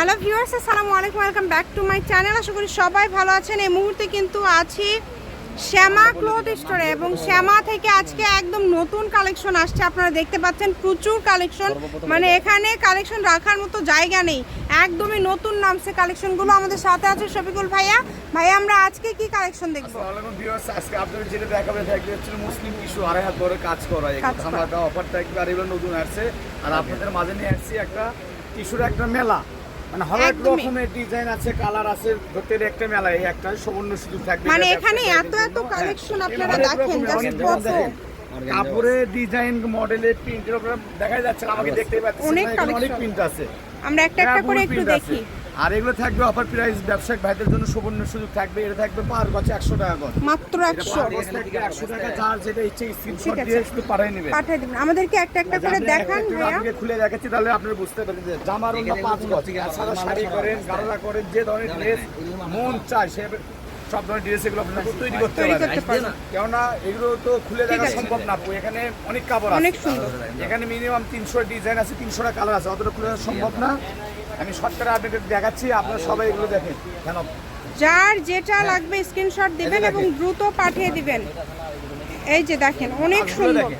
Hello viewers আসসালামু আলাইকুম welcome back to my channel. আশা করি সবাই ভালো আছেন। এই মুহূর্তে কিন্তু আছি শ্যামা ক্লোথ স্টোরে এবং শ্যামা থেকে আজকে একদম নতুন কালেকশন আসছে। আপনারা দেখতে পাচ্ছেন প্রচুর কালেকশন। মানে এখানে কালেকশন রাখার মতো জায়গা নেই। একদমই নতুন নামছে কালেকশনগুলো। আমাদের সাথে আছে শফিকুল ভাইয়া। ভাইয়া আমরা আজকে কি কালেকশন দেখব? আসসালামু ভিউয়ার্স আজকে আপনাদের যেটা দেখাবে থাকবে হচ্ছে মুসলিম কিছু আড়াই হাত ধরে কাজ করা করা। অফার থাকবে আর এগুলো নতুন আসছে। আর আপনাদের মাঝে নিয়ে আসছি একটা টিস্যুর একটা মেলা। মানে হরেক রকমের ডিজাইন আছে কালার আছে ভেতরে একটা মেলা এই একটা সুবর্ণ শুধু থাকবে। মানে এখানে এত এত কালেকশন হ্যাঁ, আপনারা দেখেন জাস্ট কত। কাপড়ে ডিজাইন মডেলের প্রিন্টের উপরে দেখা যাচ্ছে না, আমাকে দেখতে পাচ্ছেন। অনেক। প্রিন্ট আছে। আমরা একটা একটা হ্যাঁ, করে একটু আছে। দেখি। আর এগুলো থাকবে অফার প্রাইস ব্যবসায়িক ভাইদের জন্য সুবর্ণ সুযোগ থাকবে। এটা থাকবে পার গছে একশো টাকা গজ। মাত্র একশো। একশো টাকা যার যেটা ইচ্ছে স্ক্রিনশট দিয়ে শুধু পাঠিয়ে নেবেন। পাঠিয়ে দিবেন। আমাদেরকে একটা একটা করে আমি দেখান একটা ভাইয়া। আপনাকে খুলে দেখাচ্ছি তাহলে আপনারা বুঝতে পারবেন যে জামার অন্য পাঁচ গজ। এছাড়া শাড়ি করেন গাড়লা করেন যে ধরনের ড্রেস মন চায় সে সব ধরনের ড্রেস এগুলো আপনারা তৈরি করতে পারবেন। কেননা এগুলো তো খুলে দেখা সম্ভব না। এখানে অনেক কাপড় আছে। অনেক সুন্দর। এখানে মিনিমাম তিনশো ডিজাইন আছে তিনশোটা কালার আছে। অতটা খুলে সম্ভব না। আমি শর্টকাটে আপনাদের দেখাচ্ছি আপনারা সবাই এগুলো দেখেন। কেন? যার যেটা লাগবে স্ক্রিনশট দিবেন এবং দ্রুত পাঠিয়ে দিবেন। এই যে দেখেন অনেক সুন্দর।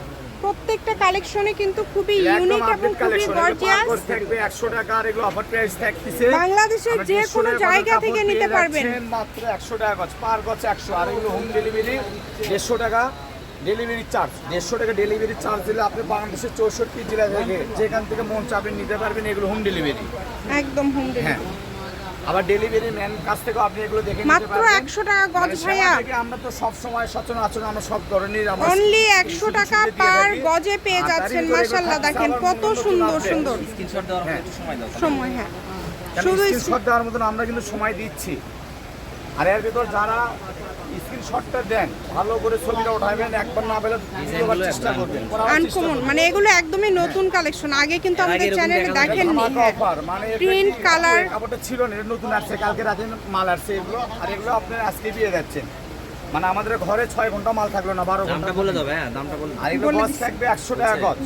প্রত্যেকটা কালেকশনে কিন্তু খুবই ইউনিক এবং আপডেট খুবই গর্জিয়াস থাকবে একশো টাকা আর এগুলো অফার প্রাইস থাকতেছে। বাংলাদেশের যে কোনো জায়গা থেকে নিতে পারবেন। মাত্র একশো টাকা গজ পার গজ একশো আর এগুলো হোম ডেলিভারি দেড়শো টাকা। ডেলিভারি চার্জ দেড়শো টাকা ডেলিভারি চার্জ দিলে আপনি বাংলাদেশের চৌষট্টি জেলা থেকে যেখান থেকে মন চাপেন নিতে পারবেন এগুলো হোম ডেলিভারি একদম হোম হ্যাঁ। ডেলিভারি আবার ডেলিভারি ম্যান কাছ থেকেও আপনি এগুলো দেখে নিতে মাত্র পারবেন। একশো টাকা গজ মানে ভাইয়া। আমরা তো সব সময় সচেতন আমরা সব ধরনের আমরা অনলি একশো সুযোগ টাকা পার গজে পেয়ে যাচ্ছেন তারই মাশাল্লাহ দেখেন কত সুন্দর সুন্দর। স্ক্রিনশট দেওয়ার। সময় দাও সময় হ্যাঁ শুধু স্ক্রিনশট দেওয়ার মতন আমরা কিন্তু সময় দিচ্ছি। আর এর ভিতর যারা স্ক্রিনশটটা দেন ভালো করে ছবিটা উঠাবেন একবার না পেলে দ্বিতীয়বার চেষ্টা করবেন চেষ্টা আনকমন করবেন। মানে এগুলো একদমই নতুন কালেকশন আগে কিন্তু আমাদের চ্যানেলে দেখেননি। মানে প্রিন্ট কালার কাপড়টা ছিল না এটা নতুন আসছে কালকে রাতে মাল আসছে এগুলো আর এগুলো আপনার আজকে দিয়ে যাচ্ছেন। মানে আমাদের ঘরে ছয় ঘণ্টা মাল থাকল না বারো ঘণ্টা। দামটা বলে দাও হ্যাঁ দামটা বলে আর এগুলো। থাকবে একশো টাকা গজ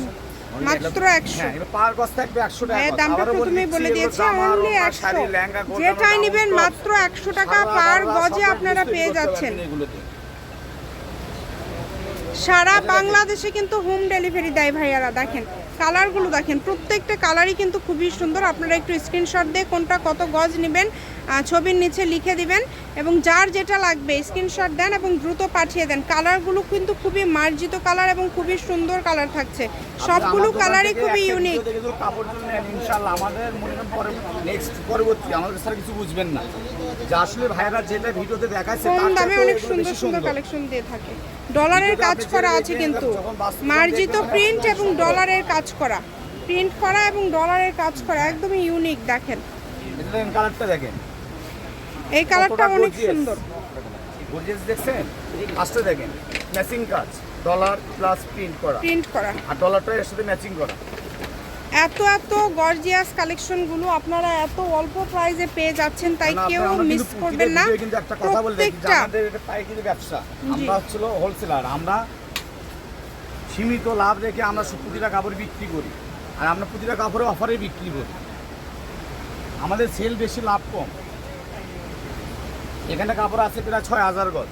মাত্র একশো। হ্যাঁ পার গজ থাকবে একশো টাকা দামটা প্রথমেই বলে এগুলো অনলি ওড়না, একশো। শাড়ি, লেহেঙ্গা, গোলজামা, যেটাই নেবেন মাত্র একশো টাকা পার গজে আপনারা পেয়ে যাচ্ছেন। সারা বাংলাদেশে কিন্তু হোম ডেলিভারি দেয় ভাইয়ারা দেখেন। কালারগুলো দেখেন প্রত্যেকটা কালারই কিন্তু খুবই সুন্দর। আপনারা একটু স্ক্রিনশট দিয়ে কোনটা কত গজ নেবেন ছবির নিচে লিখে দিবেন এবং যার যেটা লাগবে স্ক্রিনশট দেন এবং দ্রুত পাঠিয়ে দেন। কালারগুলো কিন্তু খুবই মার্জিত কালার এবং খুবই সুন্দর কালার থাকছে। সবগুলো কালারই খুবই ইউনিক কাপড় আমাদের নেক্সট পরবর্তী আমাদের কিছু বুঝবেন না। যে আসলে ভাইরা যেটা ভিডিওতে দেখাচ্ছে কম তার দামে অনেক সুন্দর সুন্দর কালেকশন দিয়ে থাকে। ডলারের কাজ করা আছে কিন্তু মার্জিত প্রিন্ট এবং ডলারের কাজ করা। প্রিন্ট করা এবং ডলারের কাজ করা একদমই ইউনিক দেখেন। দেখেন কালারটা দেখেন। এই কালারটা অনেক সুন্দর। গর্জিয়াস দেখছেন? আসতে দেখেন ম্যাচিং কাজ ডলার প্লাস প্রিন্ট করা। প্রিন্ট করা। আর ডলারটা এর সাথে ম্যাচিং করা। এত এত গর্জিয়াস কালেকশনগুলো আপনারা এত অল্প প্রাইসে পেয়ে যাচ্ছেন তাই কেউ মিস করবেন না। কিন্তু একটা কথা বলে আমাদের এটা পাইকারি ব্যবসা। আমরা হচ্ছিল হোলসেলার আমরা সীমিত লাভ রেখে আমরা সব প্রতিটা কাপড় বিক্রি করি আর আমরা প্রতিটা কাপড়ে অফারে বিক্রি করি। আমাদের সেল বেশি লাভ কম। এখানে কাপড় আছে প্রায় ছয় হাজার গজ।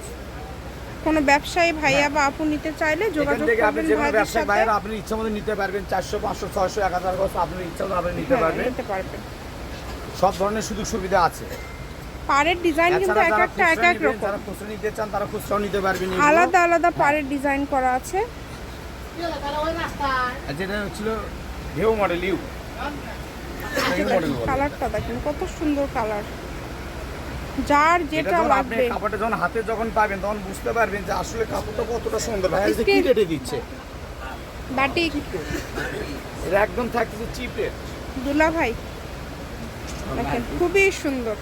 কোনো ব্যবসায়ী ভাইয়া বা আপু নিতে চাইলে যোগাযোগ আপনি করবেন ব্যবসায়িক সাথে। আপনি ইচ্ছা মতো নিতে পারবেন। চারশো পাঁচশো ছয়শো এক হাজার গজ আপনার ইচ্ছা মতো আপনি নিতে হ্যাঁ, পারবেন। নিতে পারবেন। সব ধরনের সুযোগ সুবিধা আছে। পাড়ের ডিজাইন কিন্তু এক একটা এক এক রকম। যারা খুচরা নিতে চান তারা খুচরাও নিতে পারবেন আলাদা আলাদা পাড়ের ডিজাইন করা আছে। যেটা হচ্ছিল ঢেউ মডেল ইউ। কালারটা দেখেন কত সুন্দর কালার। যার যেটা লাগবে। কাপড়টা যখন হাতে যখন পাবেন তখন বুঝতে পারবেন যে আসলে কাপড়টা কতটা সুন্দর। ভাই এটা কি রেটে দিচ্ছে? বাটিক। এটা একদম থাকতেছে চিপ রেট দুলা ভাই দেখেন খুবই সুন্দর।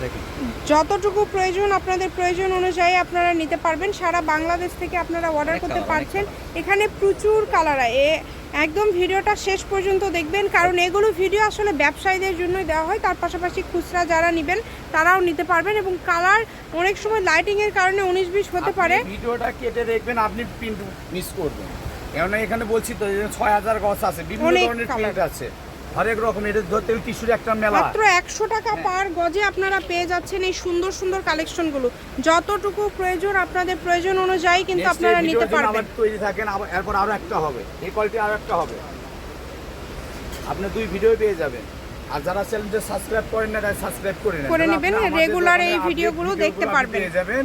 দেখেন। যতটুকু প্রয়োজন আপনাদের প্রয়োজন অনুযায়ী আপনারা নিতে পারবেন। সারা বাংলাদেশ থেকে আপনারা অর্ডার করতে পারছেন। এখানে প্রচুর কালার এ একদম ভিডিওটা শেষ পর্যন্ত দেখবেন কারণ এগুলো ভিডিও আসলে ব্যবসায়ীদের জন্যই দেওয়া হয়। তার পাশাপাশি খুচরা যারা নেবেন তারাও নিতে পারবেন এবং কালার অনেক সময় লাইটিংয়ের কারণে উনিশ বিশ হতে পারে। ভিডিওটা কেটে দেখবেন আপনি প্রিন্ট মিস করবেন। কেননা এখানে বলছি তো ছয় হাজার গছ আছে বিভিন্ন ধরনের প্রিন্ট আছে। হরেক রকম এটা ধরতে টিস্যুর একটা মেলা। মাত্র একশো টাকা পার গজে আপনারা পেয়ে যাচ্ছেন এই সুন্দর সুন্দর কালেকশনগুলো যতটুকু প্রয়োজন আপনাদের প্রয়োজন অনুযায়ী কিন্তু আপনারা নিতে পারবেন। আবার তৈরি থাকেন এরপর আরও একটা হবে। এই কোয়ালিটি আরও একটা হবে। আপনি দুই ভিডিও পেয়ে যাবেন। আর যারা চ্যানেলটা সাবস্ক্রাইব করেন না তারা সাবস্ক্রাইব করে নেন। করে নেবেন, regular এই ভিডিওগুলো দেখতে পারবেন। পেয়ে যাবেন।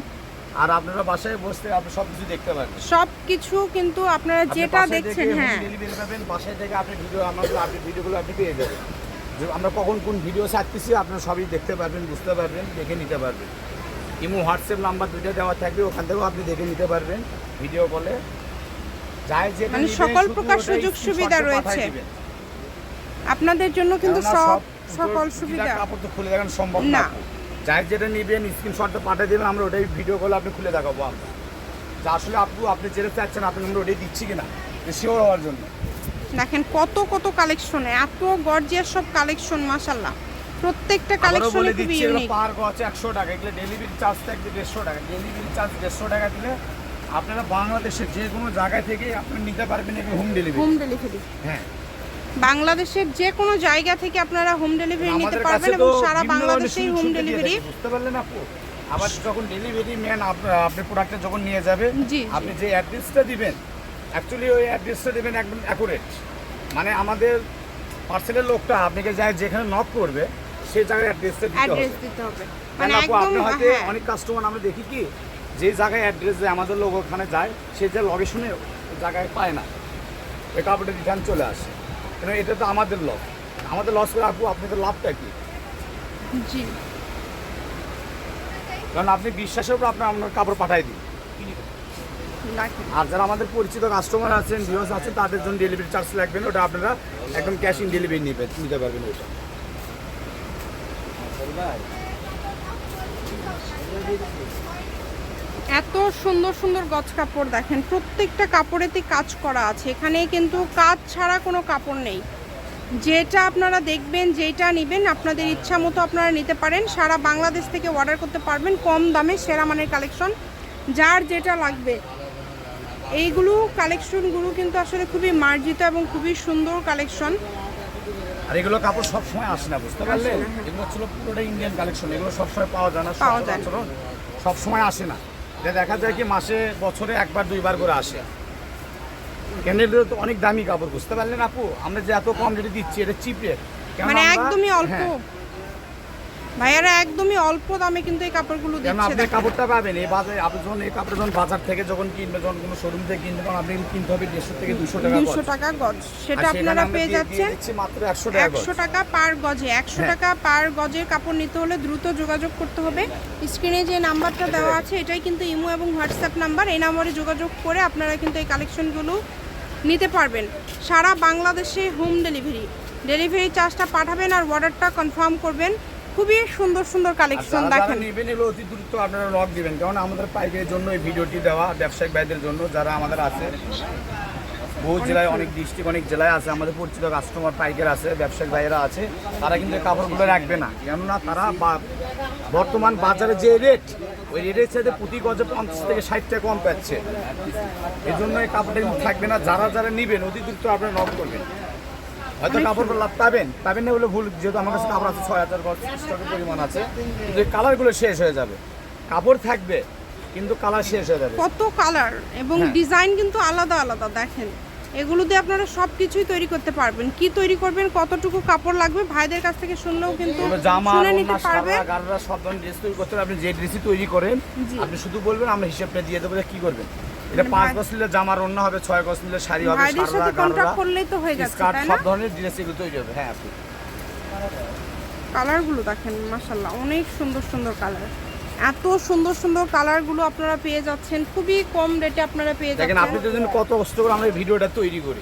আর আপনারা বাসায় বসে আপনি সব কিছু দেখতে পারবেন। সব কিছু কিন্তু আপনারা যেটা দেখছেন হ্যাঁ। delivery পাবেন বাসায় থেকে আপনি ভিডিও আমাদের আপনি ভিডিওগুলো আপনি পেয়ে যাবেন। আমরা কখন কোন ভিডিও ছাড়তেছি আপনারা সবই দেখতে পারবেন বুঝতে পারবেন দেখে নিতে পারবেন। ইমো হোয়াটসঅ্যাপ নাম্বার দুইটা দেওয়া থাকবে ওখান থেকেও আপনি দেখে নিতে পারবেন ভিডিও কলে। যাই যেটা মানে সকল প্রকার সুযোগ সুবিধা রয়েছে। আপনাদের জন্য কিন্তু সব সকল সুবিধা। কাপড় তো খুলে দেখানো সম্ভব না। যাই যেটা নিবেন স্ক্রিনশটটা পাঠিয়ে দেবেন আমরা ওটাই ভিডিও কলে আপনি খুলে দেখাবো আমরা। যা আসলে আপু আপনি যেটা চাচ্ছেন আপনি আমরা ওটাই দিচ্ছি কিনা? শিওর হওয়ার জন্য। দেখেন কত কত কালেকশন এত গর্জিয়াস সব কালেকশন মাশাল্লাহ প্রত্যেকটা কালেকশন বলে দিচ্ছি এগুলো পার গছ একশো টাকা এগুলো ডেলিভারি চার্জ থাকবে দেড়শো টাকা ডেলিভারি চার্জ দেড়শো টাকা দিলে আপনারা বাংলাদেশের যে কোনো জায়গায় থেকে আপনি নিতে পারবেন এগুলো হোম ডেলিভারি হোম ডেলিভারি হ্যাঁ। বাংলাদেশের যে কোনো জায়গা থেকে আপনারা হোম ডেলিভারি নিতে পারবেন এবং সারা বাংলাদেশেই হোম ডেলিভারি থাকি, বুঝতে পারলেন আপু? আবার যখন ডেলিভারি ম্যান আপনি প্রোডাক্টটা যখন নিয়ে যাবে। আপনি যে অ্যাড্রেসটা দিবেন অ্যাকচুয়ালি ওই অ্যাড্রেসটা দিবেন একদম অ্যাকুরেট মানে আমাদের পার্সেলের লোকটা আপনাকে যায় যেখানে নক করবে সেই জায়গায় অ্যাড্রেসটা অ্যাড্রেস দিতে হবে। মানে আপু, একদম আপনার হাতে হ্যাঁ। অনেক কাস্টমার আমরা দেখি কি যে জায়গায় অ্যাড্রেস দেয় আমাদের লোক ওখানে যায় সে যে লোকেশনে জায়গায় পায় না ওই কাপড়টা রিটার্ন চলে আসে। কেন এটা তো আমাদের লস আমাদের লস করে আপু আপনাদের লাভটা কি? জি। কারণ আপনি বিশ্বাসের উপর আপনার আপনার কাপড় পাঠাই দিন। আর যারা আমাদের পরিচিত কাস্টমার আছেন ভিউয়ার্স আছেন তাদের জন্য ডেলিভারি চার্জ লাগবে না ওটা আপনারা একদম ক্যাশ ইন ডেলিভারি নিতে পারবেন ওটা। এত সুন্দর সুন্দর গছ কাপড় দেখেন, প্রত্যেকটা কাপড়েতে কাজ করা আছে। এখানে কিন্তু কাজ ছাড়া কোনো কাপড় নেই। যেটা আপনারা দেখবেন, যেটা নেবেন, আপনাদের ইচ্ছা মতো আপনারা নিতে পারেন। সারা বাংলাদেশ থেকে অর্ডার করতে পারবেন কম দামে সেরা মানের কালেকশন যার যেটা লাগবে। এইগুলো কালেকশনগুলো কিন্তু আসলে খুবই মার্জিত এবং খুবই সুন্দর কালেকশন আর এগুলো কাপড় সব সময় আসে না বুঝতে পারলে এগুলো ছিল পুরোটা ইন্ডিয়ান কালেকশন এগুলো সবসময় পাওয়া যায় না পাওয়া যায় না। সব সময় আসে না। এটা দেখা যায় কি মাসে বছরে একবার দুইবার করে আসে। ক্যান্ডেলগুলো তো অনেক দামি কাপড় বুঝতে পারলেন আপু? আমরা যে এত কম রেটে দিচ্ছি এটা চিপের রেট মানে একদমই অল্প। ভাইয়ারা একদমই অল্প দামে কিন্তু এই কাপড়গুলো দিচ্ছে আপনি। কাপড়টা পাবেন? এই বাজারে আপনি যখন এই কাপড় যখন বাজার থেকে যখন কিনবেন যখন কোনো শোরুম থেকে কিনবেন তখন আপনি কিনতে হবে দেড়শো থেকে দুশো টাকা দুশো গজ। টাকা গজ। সেটা আপনারা পেয়ে যাচ্ছেন দিচ্ছি মাত্র একশো টাকা গজ। একশো টাকা পার গজে। একশো হ্যাঁ। টাকা পার গজের কাপড় নিতে হলে দ্রুত যোগাযোগ করতে হবে। স্ক্রিনে যে নাম্বারটা দেওয়া আছে এটাই কিন্তু ইমো এবং হোয়াটসঅ্যাপ নাম্বার। এই নাম্বারে যোগাযোগ করে আপনারা কিন্তু এই কালেকশনগুলো নিতে পারবেন। সারা বাংলাদেশে হোম ডেলিভারি ডেলিভারি চার্জটা পাঠাবেন আর অর্ডারটা কনফার্ম করবেন। খুবই সুন্দর সুন্দর কালেকশন দেখেন। নেবেন এগুলো অতি দ্রুত আপনারা লক দিবেন। কারণ আমাদের পাইকারের জন্য এই ভিডিওটি দেওয়া ব্যবসায়িক ভাইদের জন্য যারা আমাদের আছে। বহু জেলায় অনেক ডিস্ট্রিক্ট অনেক জেলায় আছে আমাদের পরিচিত কাস্টমার পাইকার আছে ব্যবসায়িক ভাইয়েরা আছে। তারা কিন্তু কাপড়গুলো রাখবে না। কেননা তারা বা- বর্তমান বাজারে যে রেট ওই রেটের সাথে প্রতি গজে পঞ্চাশ থেকে ষাট টাকা কম পাচ্ছে। এই জন্য এই কাপড়টা থাকবে না। যারা যারা নেবেন অতি দ্রুত আপনারা নক করবেন। হয়তো কাপড় লাভ পাবেন। পাবেন না বলে ভুল যেহেতু আমার কাছে কাপড় আছে ছয় হাজার স্টকের পরিমাণ আছে। কিন্তু কালারগুলো শেষ হয়ে যাবে। কাপড় থাকবে কিন্তু কালার শেষ হয়ে যাবে। কত কালার এবং হ্যাঁ। ডিজাইন কিন্তু আলাদা আলাদা দেখেন। এগুলো দিয়ে আপনারা সব কিছুই তৈরি করতে পারবেন। কি তৈরি করবেন কতটুকু কাপড় লাগবে ভাইদের কাছ থেকে শুনলেও কিন্তু জামা শুনে নিতে পারবে। গাররা সব ধরনের ড্রেস তৈরি করতে। আপনি যে ড্রেসই তৈরি করেন আপনি শুধু বলবেন আমরা হিসেবটা দিয়ে দেবো যে কি করবেন। এটা মানে পাঁচ ভাই- গজ নিলে জামার অন্য হবে ছয় গজ নিলে শাড়ি হবে ভাইদের সাথে কন্ট্রাক্ট করলেই তো হয়ে যাচ্ছে স্কার্ট সব ধরনের ড্রেস এগুলো তৈরি হবে হ্যাঁ আপনি কালারগুলো দেখেন মাশাল্লাহ অনেক সুন্দর সুন্দর কালার। এত সুন্দর সুন্দর কালারগুলো আপনারা পেয়ে যাচ্ছেন খুবই কম রেটে আপনারা পেয়ে দেখেন আপনি যদি কত কষ্ট করে আমরা এই ভিডিওটা তৈরি করি।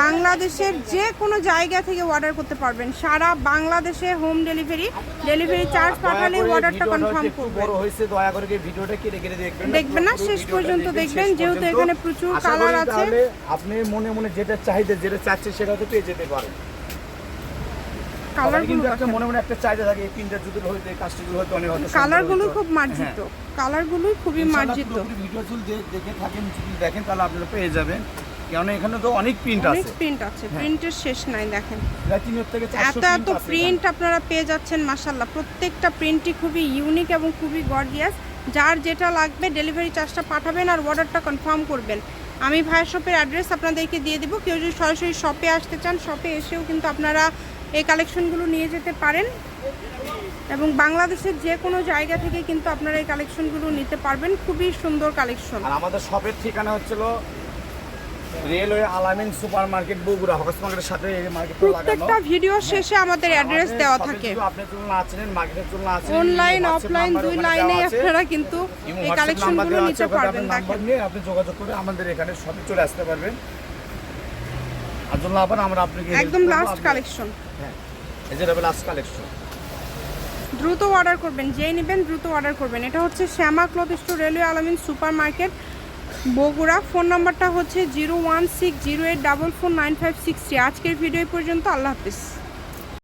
বাংলাদেশের যে কোনো জায়গা থেকে অর্ডার করতে পারবেন। সারা বাংলাদেশে হোম ডেলিভারি ডেলিভারি চার্জ পাঠালে অর্ডারটা কনফার্ম একটু বড় হয়েছে দয়া করে কি ভিডিওটা কেটে কেটে দেখবেন? না। দেখবেন না, শেষ পর্যন্ত দেখবেন, যেহেতু এখানে প্রচুর কালার আছে। তাহলে আপনি মনে মনে যেটা চাহিদা যেটা চাচ্ছে সেটা তো পেয়ে যেতে পারেন। কালারগুলো একটা মনে মনে একটা চাহিদা থাকে এই তিনটা জুতোর হইতে কাজটিগুলো হয়তো অনেক হয়তো কালারগুলো খুব মার্জিত। হ্যাঁ। কালারগুলোই খুবই মার্জিত। ভিডিও চুল দেখে থাকেন যদি দেখেন তাহলে আপনারা পেয়ে যাবেন। কেননা এখানে তো অনেক প্রিন্ট অনেক প্রিন্ট আছে হ্যাঁ। প্রিন্টের শেষ নাই দেখেন। এত এত প্রিন্ট আপনারা পেয়ে যাচ্ছেন মাসাল্লাহ প্রত্যেকটা প্রিন্টই খুবই ইউনিক এবং খুবই গর্জিয়াস যার যেটা লাগবে ডেলিভারি চার্জটা পাঠাবেন আর অর্ডারটা কনফার্ম করবেন। আমি ভাইয়ের শপের অ্যাড্রেস আপনাদেরকে দিয়ে দিব। কেউ যদি সরাসরি শপে আসতে চান শপে এসেও কিন্তু আপনারা এই কালেকশনগুলো নিয়ে যেতে পারেন। এবং বাংলাদেশের যে কোনো জায়গা থেকে কিন্তু আপনারা এই কালেকশনগুলো নিতে পারবেন। খুবই সুন্দর কালেকশন আর আমাদের শপের ঠিকানা হচ্ছিল railway Alamin super market Bogura hawkers মার্কেটের সাথে এই মার্কেটটা লাগানো। প্রত্যেকটা ভিডিও শেষে আমাদের অ্যাড্রেস দেওয়া থাকে। আপনি তুলনা আছেন মার্কেটের তুলনা আছেন অনলাইন অফলাইন দুই লাইনে আপনারা কিন্তু এই কালেকশনগুলো নিতে পারবেন নাম্বার নিয়ে আপনি যোগাযোগ করে আমাদের এখানে শপে চলে আসতে পারবেন। জন্য আবার আমরা আপনাকে একদম লাস্ট কালেকশন হ্যাঁ এই যে লাস্ট কালেকশন দ্রুত অর্ডার করবেন যেই নেবেন দ্রুত অর্ডার করবেন। এটা হচ্ছে Shyama cloth store railway Alamin super market Bogura phone নাম্বারটা হচ্ছে zero one six zero eight double four nine five six three. আজকের ভিডিও পর্যন্ত, আল্লাহ হাফিজ।